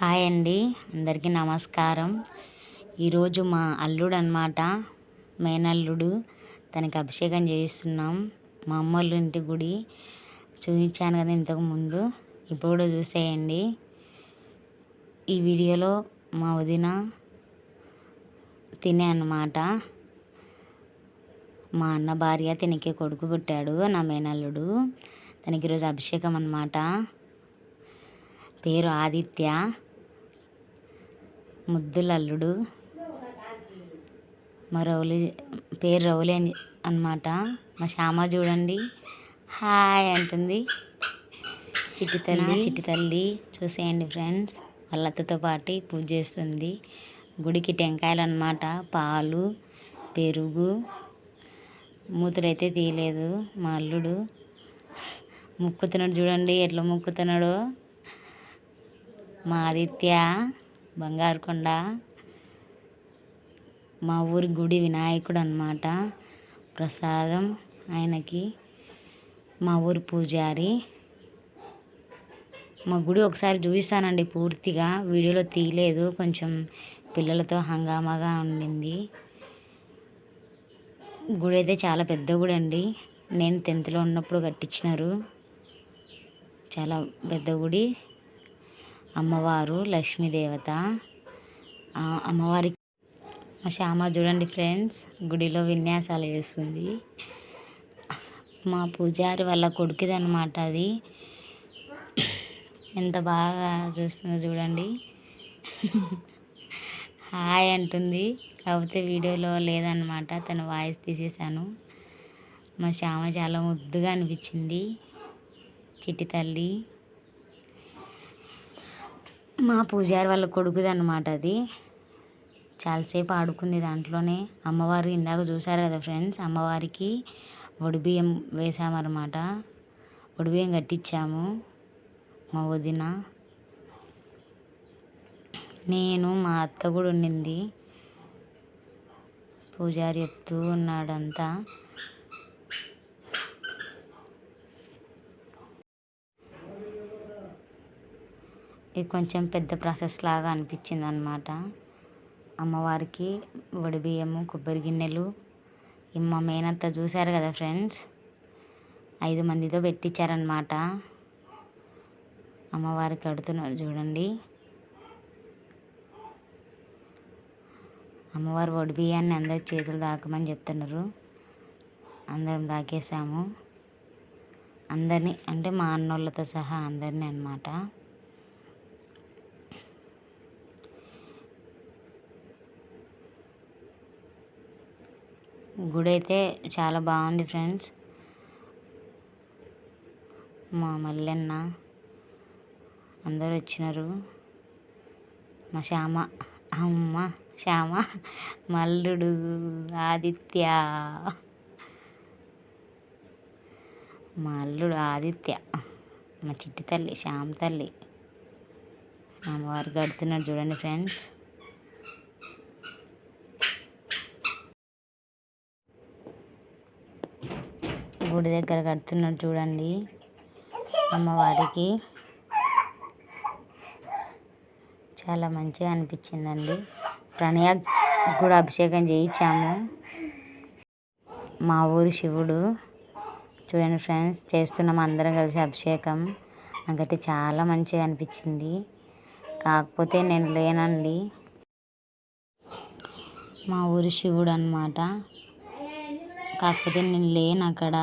Hi అండి. అందరికీ నమస్కారం. ఈరోజు మా అల్లుడు అనమాట మేనల్లుడు. తనకి అభిషేకం చేయిస్తున్నాం. మా అమ్మోళ్ళ ఇంటి గుడి చూపించాను కదా ఇంతకుముందు ఇప్పుడు కూడా చూసేయండి. ఈ వీడియోలో మా వదిన తినే అన్నమాట. మా అన్న భార్య తినకే కొడుకు పుట్టాడు నా మేనల్లుడు. తనకి ఈరోజు అభిషేకం అన్నమాట. పేరు ఆదిత్య. ముద్దులల్లుడు. మా రౌలి పేరు రౌలి అని అనమాట మా శ్యామ చూడండి. హాయ్ అంటుంది. చిట్టి తల్లి. చిట్టి తల్లి. చూసేయండి ఫ్రెండ్స్. వాళ్ళతో పాటు పూజ చేస్తుంది. గుడికి టెంకాయలు అనమాట పాలు పెరుగు. మూతులైతే తీయలేదు. మా అల్లుడు ముక్కుతున్నాడు చూడండి. ఎట్లా ముక్కుతున్నాడో? మా ఆదిత్య. బంగారు కొండ. మా ఊరి గుడి వినాయకుడు అనమాట ప్రసాదం ఆయనకి. మా ఊరి పూజారి. మా గుడి ఒకసారి చూపిస్తానండి పూర్తిగా. వీడియోలో తీయలేదు. కొంచెం పిల్లలతో హంగామాగా ఉండింది. గుడి అయితే చాలా పెద్ద గుడి అండి. నేను టెన్త్లో ఉన్నప్పుడు కట్టించినారు. చాలా పెద్ద గుడి. అమ్మవారు లక్ష్మీదేవత. అమ్మవారికి మా శ్యామ చూడండి ఫ్రెండ్స్ గుడిలో విన్యాసాలు చేస్తుంది. మా పూజారి వాళ్ళ కొడుకుది అనమాట అది. ఎంత బాగా చూస్తుందో చూడండి. హాయ్ అంటుంది. కాకపోతే వీడియోలో లేదనమాట తన వాయిస్ తీసేసాను మా శ్యామ చాలా ముద్దుగా అనిపించింది. చిట్టి తల్లి. మా పూజారి వాళ్ళ కొడుకుది అనమాట అది చాలాసేపు ఆడుకుంది దాంట్లోనే. అమ్మవారు ఇందాక చూసారు కదా ఫ్రెండ్స్ అమ్మవారికి బియ్యం వేసామన్నమాట బియ్యం కట్టించాము మా వదిన. నేను మా అత్త కూడా ఉండింది. పూజారి ఎత్తు ఉన్నాడంతా. ఇది కొంచెం పెద్ద ప్రాసెస్ లాగా అనిపించింది అనమాట అమ్మవారికి బియ్యము కొబ్బరి గిన్నెలు మా మేనత్త చూశారు కదా ఫ్రెండ్స్? ఐదు మందితో పెట్టించారనమాట అమ్మవారికి కడుతున్నారు చూడండి. అమ్మవారు వడి బియ్యాన్ని అందరి చేతులు దాకమని చెప్తున్నారు. అందరం దాకేసాము అందరినీ అంటే మా అన్నోళ్ళతో సహా అందరినీ అనమాట గుడి అయితే చాలా బాగుంది ఫ్రెండ్స్. మా మల్లెన్న అందరూ వచ్చినారు మా శ్యామ అమ్మ శ్యామ మల్లుడు ఆదిత్య. మా అల్లుడు ఆదిత్య మా చిట్టి తల్లి శ్యామ తల్లి. అమ్మవారు గడుతున్నారు చూడండి ఫ్రెండ్స్. గుడి దగ్గర కడుతున్నారు చూడండి అమ్మవారికి. చాలా మంచిగా అనిపించిందండి. ప్రణయ కూడా అభిషేకం చేయించాము. మా ఊరి శివుడు. చూడండి ఫ్రెండ్స్ చేస్తున్నాం అందరం కలిసి అభిషేకం. నాకైతే చాలా మంచిగా అనిపించింది. కాకపోతే నేను లేనండి. మా ఊరి శివుడు అనమాట కాకపోతే నేను లేను అక్కడ.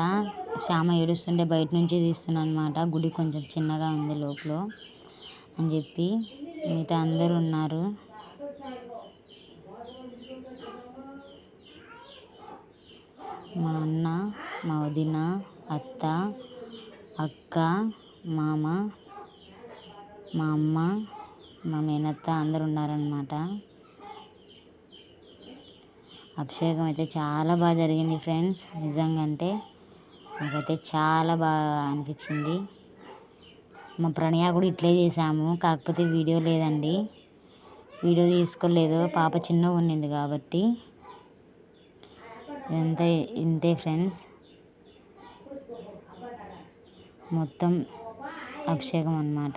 శ్యామ ఏడుస్తుంటే బయట నుంచి తీస్తున్నాను అనమాట గుడి కొంచెం చిన్నగా ఉంది లోపల అని చెప్పి. మిగతా అందరూ ఉన్నారు. మా అన్న మా వదిన అత్త అక్క మామ మా అమ్మ మా మేనత్త అందరు ఉన్నారనమాట అభిషేకం అయితే చాలా బాగా జరిగింది ఫ్రెండ్స్. నిజంగా అంటే నాకైతే చాలా బాగా అనిపించింది. మా ప్రణయ కూడా ఇట్లే చేసాము కాకపోతే వీడియో లేదండి. వీడియో తీసుకోలేదు. పాప చిన్నగా ఉండింది కాబట్టి. ఇదంతా ఇంతే ఫ్రెండ్స్. మొత్తం అభిషేకం అన్నమాట.